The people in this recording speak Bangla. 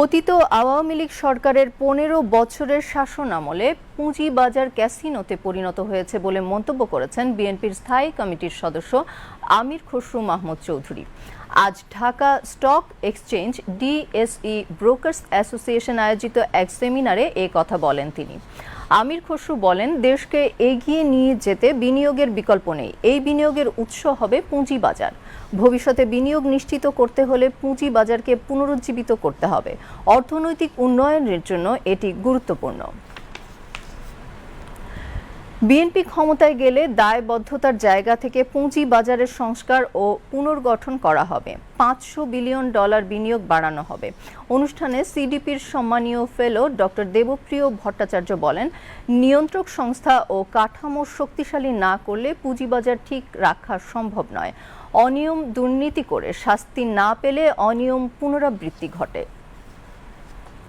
পতিত আওয়ামী লীগ সরকারের পনেরো বছরের শাসন আমলে পুঁজিবাজার ক্যাসিনোতে পরিণত হয়েছে বলে মন্তব্য করেছেন বিএনপির স্থায়ী কমিটির সদস্য আমির খসরু মাহমুদ চৌধুরী। আজ Dhaka stock exchange DSE brokers association আয়োজিত এক সেমিনারে এ কথা বলেন তিনি। আমির খসরু বলেন, দেশকে এগিয়ে নিয়ে যেতে বিনিয়োগের বিকল্প নেই। এই বিনিয়োগের উৎস হবে পুঁজিবাজার। ভবিষ্যতে বিনিয়োগ নিশ্চিত করতে হলে পুঁজি বাজারকে পুনরুজ্জীবিত করতে হবে। অর্থনৈতিক উন্নয়নের জন্য এটি গুরুত্বপূর্ণ। বিএনপি ক্ষমতায় গেলে দায়বদ্ধতার জায়গা থেকে পুঁজি বাজারের সংস্কার ও পুনর্গঠন করা হবে। পাঁচশো বিলিয়ন ডলার বিনিয়োগ বাড়ানো হবে। অনুষ্ঠানে সিডিপির সম্মানীয় ফেলো ডক্টর দেবপ্রিয় ভট্টাচার্য বলেন, নিয়ন্ত্রক সংস্থা ও কাঠামো শক্তিশালী না করলে পুঁজিবাজার ঠিক রাখা সম্ভব নয়। অনিয়ম দুর্নীতি করে শাস্তি না পেলে অনিয়ম পুনরাবৃত্তি ঘটে।